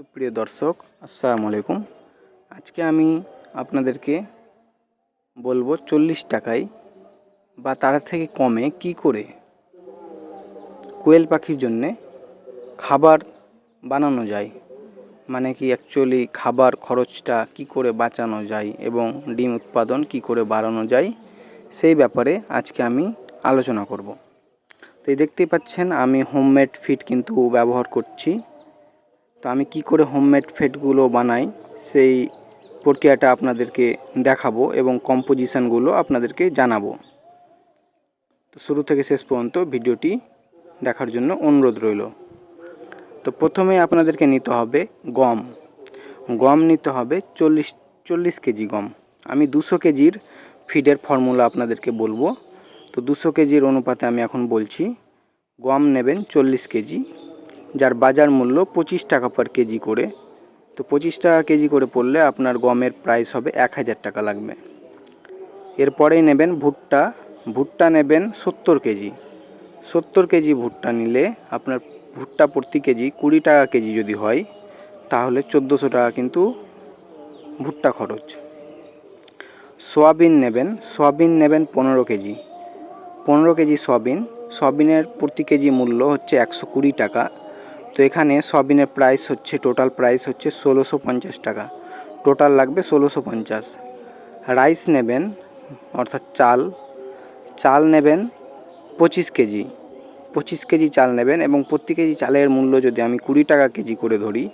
সুপ্রিয় দর্শক, আসসালামু আলাইকুম। আজকে আমি আপনাদেরকে বলব চল্লিশ টাকায় বা তার থেকে কমে কি করে কোয়েল পাখির জন্যে খাবার বানানো যায়। মানে কি অ্যাকচুয়ালি খাবার খরচটা কি করে বাঁচানো যায় এবং ডিম উৎপাদন কি করে বাড়ানো যায়, সেই ব্যাপারে আজকে আমি আলোচনা করব। তো এই দেখতেই পাচ্ছেন আমি হোমমেড ফিড কিন্তু ব্যবহার করছি। তো আমি কি করে হোমমেড ফিডগুলো বানাই, সেই প্রক্রিয়াটা আপনাদেরকে দেখাবো এবং কম্পোজিশানগুলো আপনাদেরকে জানাব। তো শুরু থেকে শেষ পর্যন্ত ভিডিওটি দেখার জন্য অনুরোধ রইল। তো প্রথমে আপনাদেরকে নিতে হবে গম। গম নিতে হবে চল্লিশ চল্লিশ কেজি গম। আমি দুশো কেজির ফিডের ফর্মুলা আপনাদেরকে বলব। তো দুশো কেজির অনুপাতে আমি এখন বলছি, গম নেবেন চল্লিশ কেজি। যার বাজার মূল্য পঁচিশ টাকা পার কেজি করে। তো পঁচিশ টাকা কেজি করে পড়লে আপনার গমের প্রাইস হবে এক হাজার টাকা লাগবে। এরপরেই নেবেন ভুট্টা। ভুট্টা নেবেন সত্তর কেজি। সত্তর কেজি ভুট্টা নিলে আপনার ভুট্টা প্রতি কেজি কুড়ি টাকা কেজি যদি হয়, তাহলে চোদ্দোশো টাকা কিন্তু ভুট্টা খরচ। সোয়াবিন নেবেন। সোয়াবিন নেবেন পনেরো কেজি। পনেরো কেজি সয়াবিন। সয়াবিনের প্রতি কেজি মূল্য হচ্ছে একশো কুড়ি টাকা। তো এখানে সয়াবিনের প্রাইস হচ্ছে টোটাল প্রাইস হচ্ছে ষোলোশো পঞ্চাশ টাকা। টোটাল লাগবে ষোলোশো পঞ্চাশ। রাইস নেবেন, অর্থাৎ চাল। চাল নেবেন পঁচিশ কেজি। পঁচিশ কেজি চাল নেবেন এবং প্রতি কেজি চালের মূল্য যদি আমি কুড়ি টাকা কেজি করে ধরি,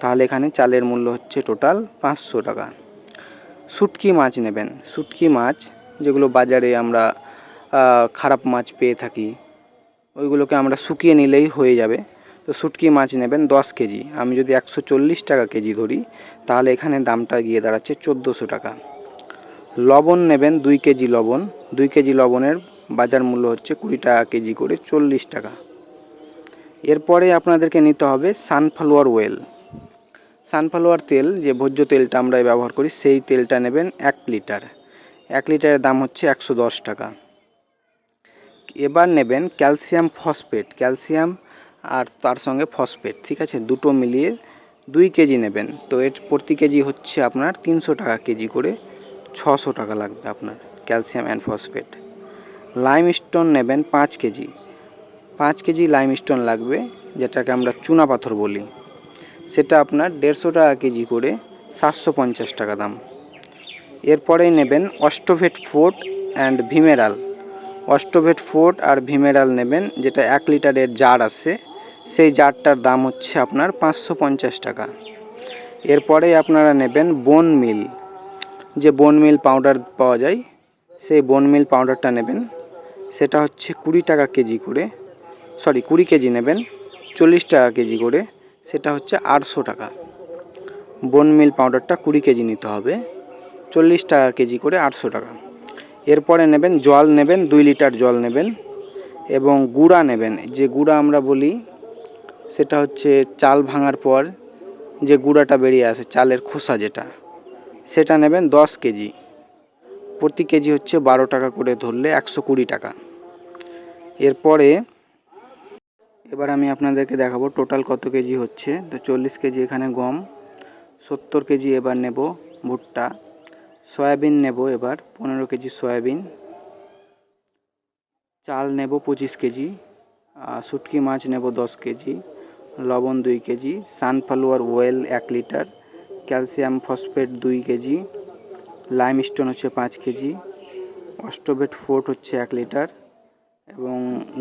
তাহলে এখানে চালের মূল্য হচ্ছে টোটাল পাঁচশো টাকা। শুটকি মাছ নেবেন। শুটকি মাছ, যেগুলো বাজারে আমরা খারাপ মাছ পেয়ে থাকি, ওইগুলোকে আমরা শুকিয়ে নিলেই হয়ে যাবে। তো শুটকি মাছ নেবেন দশ কেজি। আমি যদি একশো চল্লিশ টাকা কেজি ধরি, তাহলে এখানে দামটা গিয়ে দাঁড়াচ্ছে চোদ্দোশো টাকা। লবণ নেবেন দুই কেজি লবণ। দুই কেজি লবণের বাজার মূল্য হচ্ছে কুড়ি টাকা কেজি করে চল্লিশ টাকা। এরপরে আপনাদেরকে নিতে হবে সানফ্লাওয়ার ওয়েল। সানফ্লাওয়ার তেল, যে ভোজ্য তেলটা আমরা ব্যবহার করি, সেই তেলটা নেবেন এক লিটার। এক লিটারের দাম হচ্ছে একশো দশ টাকা। এবার নেবেন ক্যালসিয়াম ফসফেট। ক্যালসিয়াম আর তার সঙ্গে ফসফেট ঠিক আছে? দুটো মিলিয়ে দুই কেজি নেবেন। তো এর প্রতি কেজি হচ্ছে আপনার তিনশো টাকা কেজি করে ছশো টাকা লাগবে আপনার calcium and phosphate lime stone নেবেন পাঁচ কেজি। পাঁচ কেজি লাইম স্টোন লাগবে, যেটাকে আমরা চুনা পাথর বলি। সেটা আপনার দেড়শো টাকা কেজি করে সাতশো পঞ্চাশ টাকা দাম। এরপরেই নেবেন Ostovet Forte and Vimeral. Ostovet Forte R Vimeral নেবেন, যেটা এক লিটারের জার আছে সেই জারটার দাম হচ্ছে আপনার পাঁচশো পঞ্চাশ টাকা। এরপরে আপনারা নেবেন বোন মিল। যে বোন মিল পাউডার পাওয়া যায়, সেই বোন মিল পাউডারটা নেবেন। সেটা হচ্ছে কুড়ি টাকা কেজি করে, সরি, কুড়ি কেজি নেবেন, চল্লিশ টাকা কেজি করে, সেটা হচ্ছে আটশো টাকা। বোন মিল পাউডারটা কুড়ি কেজি নিতে হবে, চল্লিশ টাকা কেজি করে আটশো টাকা। এরপরে নেবেন জল নেবেন, দুই লিটার জল নেবেন, এবং গুঁড়া নেবেন। যে গুঁড়া আমরা বলি সেটা হচ্ছে চাল ভাঙার পর যে গুঁড়াটা বেরিয়ে আসে, চালের খোসা যেটা, সেটা নেবেন দশ কেজি। প্রতি কেজি হচ্ছে বারো টাকা করে ধরলে একশো কুড়ি টাকা। এরপরে এবার আমি আপনাদেরকে দেখাবো টোটাল কত কেজি হচ্ছে। তো চল্লিশ কেজি এখানে গম, সত্তর কেজি এবার নেব ভুট্টা, সয়াবিন নেব এবার পনেরো কেজি সয়াবিন, চাল নেব পঁচিশ কেজি, আর শুটকি মাছ নেব দশ কেজি লবণ দুই কেজি সানফ্লাওয়ার ওয়েল এক লিটার ক্যালসিয়াম ফসফেট দুই কেজি লাইমস্টোন হচ্ছে পাঁচ কেজি অস্টোবেট ফোর্ট হচ্ছে এক লিটার এবং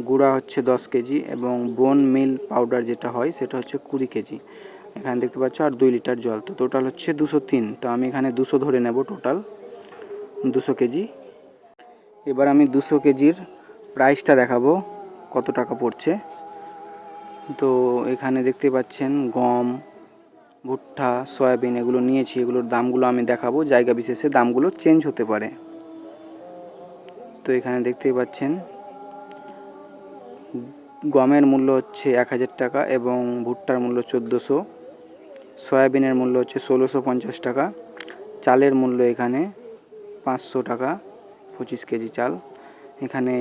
গুঁড়া হচ্ছে দশ কেজি এবং বোন মিল পাউডার যেটা হয় সেটা হচ্ছে কুড়ি কেজি। এখানে দেখতে পাচ্ছ আর দুই লিটার জল। তো টোটাল হচ্ছে দুশো তিন। তো আমি এখানে দুশো ধরে নেব টোটাল দুশো কেজি। এবার আমি দুশো কেজির প্রাইসটা দেখাবো, কত টাকা পড়ছে। তো এখানে দেখতে পাচ্ছেন গম, ভুট্টা, সয়াবিন এগুলো নিয়েছি। এগুলোর দামগুলো আমি দেখাবো। জায়গা বিশেষে দামগুলো চেঞ্জ হতে পারে। তো এখানে দেখতেই পাচ্ছেন, গমের মূল্য হচ্ছে এক হাজার টাকা এবং ভুট্টার মূল্য চোদ্দোশো, সয়াবিনের মূল্য হচ্ছে ষোলোশো পঞ্চাশ টাকা, চালের মূল্য এখানে পাঁচশো টাকা, পঁচিশ কেজি চাল। এখানে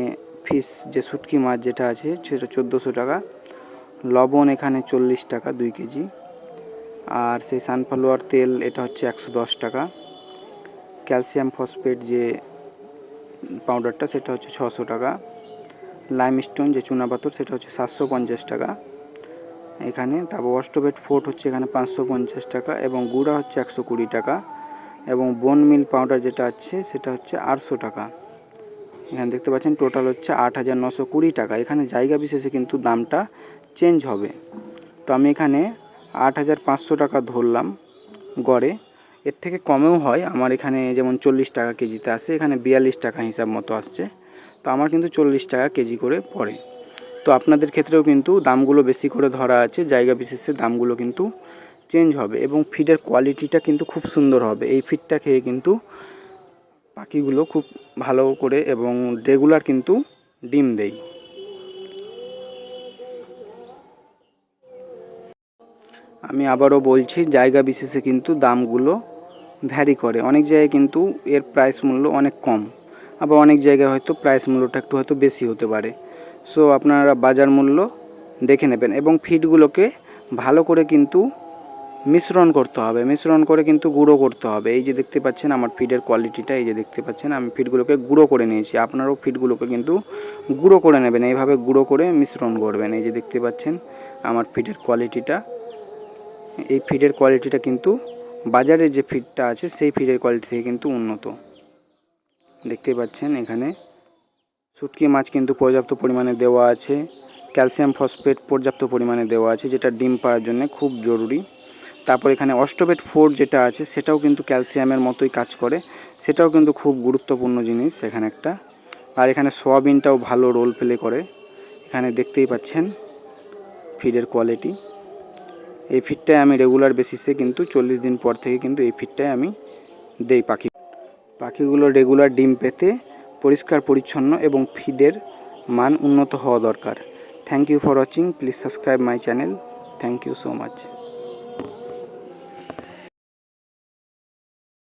ফিস যে শুটকি মাছ যেটা আছে, সেটা চোদ্দোশো টাকা লবণ এখানে চল্লিশ টাকা দুই কেজি। আর সেই সানফ্লাওয়ার তেল এটা হচ্ছে একশো দশ টাকা। ক্যালসিয়াম ফসফেট যে পাউডারটা সেটা হচ্ছে ছশো টাকা। লাইমস্টোন যে চুনাপাথর সেটা হচ্ছে সাতশো পঞ্চাশ টাকা। এখানে তারপর অস্টোবেট ফোর্ট হচ্ছে এখানে পাঁচশো পঞ্চাশ টাকা এবং গুঁড়া হচ্ছে একশো কুড়ি টাকা এবং বোন মিল পাউডার যেটা আছে সেটা হচ্ছে আটশো টাকা। এখানে দেখতে পাচ্ছেন টোটাল হচ্ছে আট হাজার নশো কুড়ি টাকা। এখানে জায়গা বিশেষে কিন্তু দামটা চেঞ্জ হবে। তো আমি এখানে আট হাজার পাঁচশো টাকা ধরলাম গড়ে। এর থেকে কমেও হয়। আমার এখানে যেমন চল্লিশ টাকা কেজিতে আসে, এখানে বিয়াল্লিশ টাকা হিসাব মতো আসছে। তো আমার কিন্তু চল্লিশ টাকা কেজি করে পড়ে। তো আপনাদের ক্ষেত্রেও কিন্তু দামগুলো বেশি করে ধরা আছে। জায়গা বিশেষে দামগুলো কিন্তু চেঞ্জ হবে এবং ফিডের কোয়ালিটিটা কিন্তু খুব সুন্দর হবে। এই ফিডটা খেয়ে কিন্তু পাখিগুলো খুব ভালো করে এবং রেগুলার কিন্তু ডিম দেয়। আমি আবারও বলছি, জায়গা বিশেষে কিন্তু দামগুলো ভ্যারি করে। অনেক জায়গায় কিন্তু এর প্রাইস মূল্য অনেক কম। আবার অনেক জায়গায় হয়তো প্রাইস মূল্যটা একটু হয়তো বেশি হতে পারে। সো আপনারা বাজার মূল্য দেখে নেবেন এবং ফিডগুলোকে ভালো করে কিন্তু মিশ্রণ করতে হবে। মিশ্রণ করে কিন্তু গুঁড়ো করতে হবে। এই যে দেখতে পাচ্ছেন, আমার ফিডের কোয়ালিটিটা এই যে দেখতে পাচ্ছেন, আমি ফিডগুলোকে গুঁড়ো করে নিয়েছি। আপনারাও ফিডগুলোকে কিন্তু গুঁড়ো করে নেবেন। এইভাবে গুঁড়ো করে মিশ্রণ করবেন। এই যে দেখতে পাচ্ছেন, আমার ফিডের কোয়ালিটিটা এই ফিডের কোয়ালিটিটা কিন্তু বাজারে যে ফিডটা আছে, সেই ফিডের কোয়ালিটি থেকে কিন্তু উন্নত। দেখতে পাচ্ছেন এখানে শুটকি মাছ কিন্তু পর্যাপ্ত পরিমাণে দেওয়া আছে ক্যালসিয়াম ফসফেট পর্যাপ্ত পরিমাণে দেওয়া আছে, যেটা ডিম পাওয়ার জন্য খুব জরুরি। তারপর এখানে অস্টোবেট ফোর যেটা আছে, সেটাও কিন্তু ক্যালসিয়ামের মতোই কাজ করে, সেটাও কিন্তু খুব গুরুত্বপূর্ণ জিনিস এখানে একটা। আর এখানে সয়াবিনটাও ভালো রোল প্লে করে। এখানে দেখতেই পাচ্ছেন ফিডের কোয়ালিটি এই ফিডটাই আমি রেগুলার বেসিসে কিন্তু চল্লিশ দিন পর থেকে কিন্তু এই ফিডটাই আমি দেই পাখি। পাখিগুলো রেগুলার ডিম পেতে পরিষ্কার, পরিচ্ছন্ন এবং ফিডের মান উন্নত হওয়া দরকার। Thank you for watching please subscribe my channel thank you so much